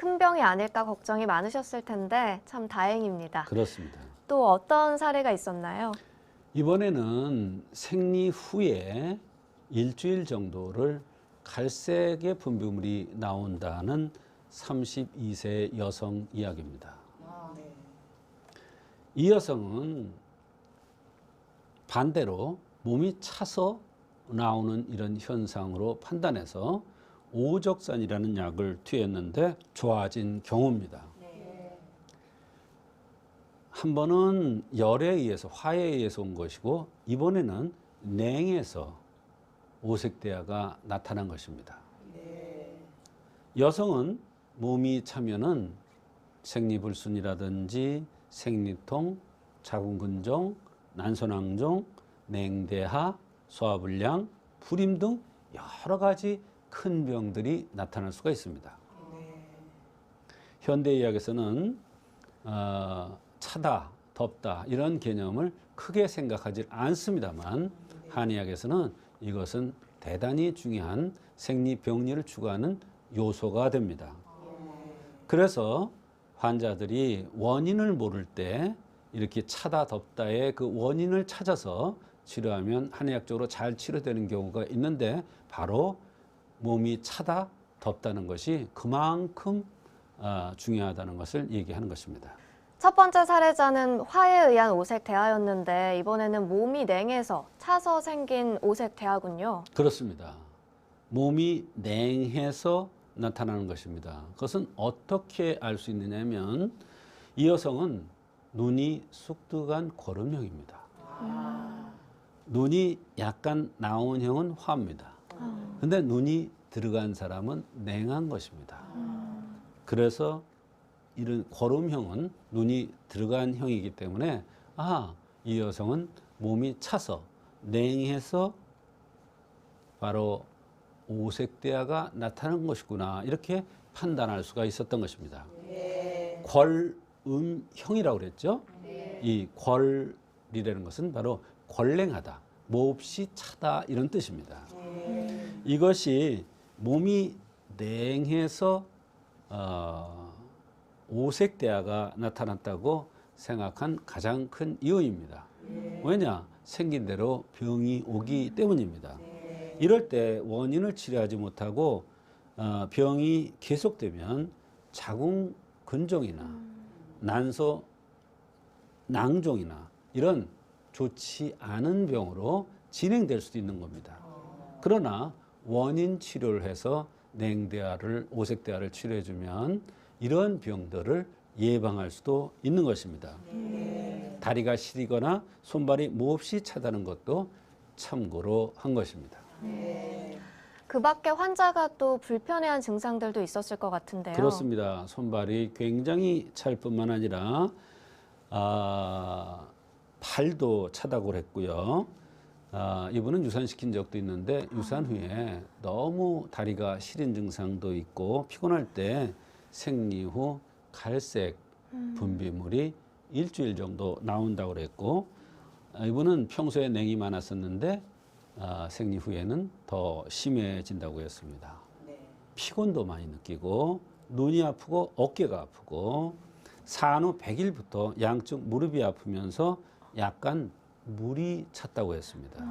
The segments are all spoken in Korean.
큰 병이 아닐까 걱정이 많으셨을 텐데 참 다행입니다. 그렇습니다. 또 어떤 사례가 있었나요? 이번에는 생리 후에 일주일 정도를 갈색의 분비물이 나온다는 32세 여성 이야기입니다. 아, 네. 이 여성은 반대로 몸이 차서 나오는 이런 현상으로 판단해서 오적산이라는 약을 투여했는데 좋아진 경우입니다. 네. 한 번은 열에 의해서 화에 의해서 온 것이고 이번에는 냉에서 오색대야가 나타난 것입니다. 네. 여성은 몸이 차면은 생리불순이라든지 생리통, 자궁근종, 난소낭종, 냉대하, 소화불량, 불임 등 여러 가지 큰 병들이 나타날 수가 있습니다. 네. 현대의학에서는 어, 차다, 덥다 이런 개념을 크게 생각하지 않습니다만 한의학에서는 이것은 대단히 중요한 생리 병리를 추구하는 요소가 됩니다. 그래서 환자들이 원인을 모를 때 이렇게 차다 덥다의 그 원인을 찾아서 치료하면 한의학적으로 잘 치료되는 경우가 있는데 바로 몸이 차다 덥다는 것이 그만큼 아, 중요하다는 것을 얘기하는 것입니다. 첫 번째 사례자는 화에 의한 오색 대하였는데 이번에는 몸이 냉해서 차서 생긴 오색 대하군요. 그렇습니다. 몸이 냉해서 나타나는 것입니다. 그것은 어떻게 알 수 있느냐면 이 여성은 눈이 쑥득한 거름형입니다. 아, 눈이 약간 나온 형은 화입니다. 근데 눈이 들어간 사람은 냉한 것입니다. 그래서 이런 거름형은 눈이 들어간 형이기 때문에 아, 이 여성은 몸이 차서 냉해서 바로 오색대야가 나타난 것이구나 이렇게 판단할 수가 있었던 것입니다. 네. 궐음형이라고 그랬죠. 이 궐이라는 것은 바로 권랭하다, 몹시 차다 이런 뜻입니다. 네. 이것이 몸이 냉해서 어, 오색대야가 나타났다고 생각한 가장 큰 이유입니다. 왜냐? 생긴 대로 병이 오기 때문입니다. 이럴 때 원인을 치료하지 못하고 어, 병이 계속되면 자궁 근종이나 난소 낭종이나 이런 좋지 않은 병으로 진행될 수도 있는 겁니다. 그러나 원인 치료를 해서 냉대화를 오색대화를 치료해 주면 이런 병들을 예방할 수도 있는 것입니다. 다리가 시리거나 손발이 몹시 차다는 것도 참고로 한 것입니다. 그 밖에 환자가 또 불편해한 증상들도 있었을 것 같은데요. 그렇습니다. 손발이 굉장히 찰 뿐만 아니라 아, 팔도 차다고 그랬고요. 아, 이분은 유산시킨 적도 있는데 유산 후에 너무 다리가 시린 증상도 있고 피곤할 때 생리 후 갈색 분비물이 일주일 정도 나온다고 그랬고 아, 이분은 평소에 냉이 많았었는데 아, 생리 후에는 더 심해진다고 했습니다. 네. 피곤도 많이 느끼고 눈이 아프고 어깨가 아프고 산후 100일부터 양쪽 무릎이 아프면서 약간 물이 찼다고 했습니다.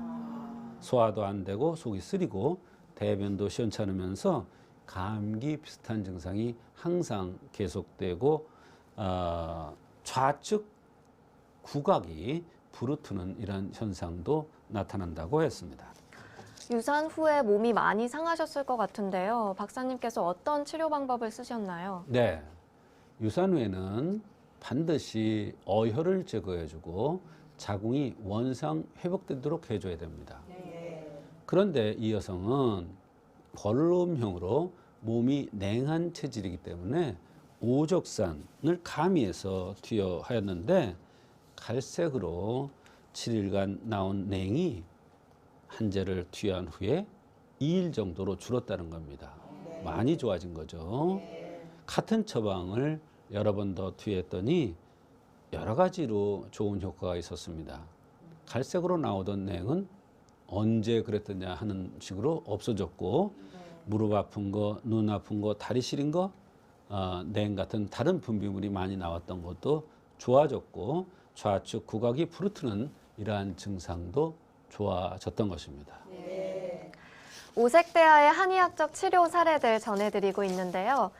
소화도 안 되고 속이 쓰리고 대변도 시원찮으면서 감기 비슷한 증상이 항상 계속되고 어, 좌측 구각이 부르트는 이런 현상도 나타난다고 했습니다. 유산 후에 몸이 많이 상하셨을 것 같은데요. 박사님께서 어떤 치료 방법을 쓰셨나요? 네. 유산 후에는 반드시 어혈을 제거해주고 자궁이 원상 회복되도록 해줘야 됩니다. 네. 그런데 이 여성은 벌름형으로 몸이 냉한 체질이기 때문에 오적산을 가미해서 투여하였는데 갈색으로 7일간 나온 냉이 한제를 투여한 후에 2일 정도로 줄었다는 겁니다. 많이 좋아진 거죠. 같은 처방을 여러 번 더 투여했더니 여러 가지로 좋은 효과가 있었습니다. 갈색으로 나오던 냉은 언제 그랬더냐 하는 식으로 없어졌고 무릎 아픈 거, 눈 아픈 거, 다리 시린 거 어, 냉 같은 다른 분비물이 많이 나왔던 것도 좋아졌고 좌측 구각이 부르트는 이러한 증상도 좋아졌던 것입니다. 오색대하의 한의학적 치료 사례들 전해드리고 있는데요.